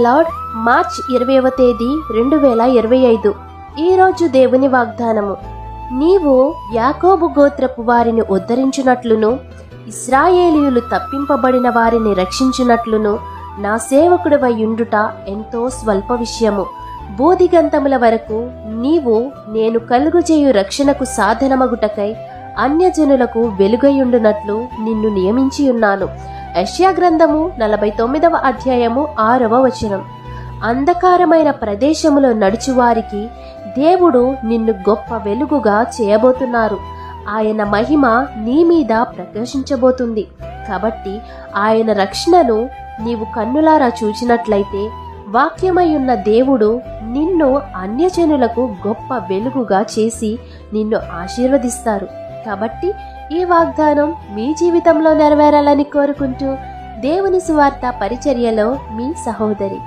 Lord March ఇరవైవ తేదీ రెండు వేల ఇరవై ఐదు. ఈరోజు దేవుని వాగ్దానము. నీవు యాకోబు గోత్రపు వారిని ఉద్ధరించినట్లును ఇస్రాయేలీయులు తప్పింపబడిన వారిని రక్షించినట్లును నా సేవకుడివయుండుట ఎంతో స్వల్ప విషయము. బోధిగంతముల వరకు నీవు నేను కలుగుచేయు రక్షణకు సాధనమగుటకై అన్యజనులకు వెలుగయుండునట్లు నిన్ను నియమించి ఉన్నాను. యష్యా గ్రంథము నలభై తొమ్మిదవ అధ్యాయము ఆరవ వచనం. అంధకారమైన ప్రదేశములో నడుచువారికి దేవుడు నిన్ను గొప్ప వెలుగుగా చేయబోతున్నారు. ఆయన మహిమ నీ మీద ప్రకాశించబోతుంది. కాబట్టి ఆయన రక్షణను నీవు కన్నులారా చూచినట్లయితే వాక్యమైయున్న దేవుడు నిన్ను అన్యజనులకు గొప్ప వెలుగుగా చేసి నిన్ను ఆశీర్వదిస్తారు. కాబట్టి ఈ వాగ్దానం మీ జీవితంలో నెరవేరాలని కోరుకుంటూ దేవుని సువార్త పరిచర్యలో మీ సహోదరి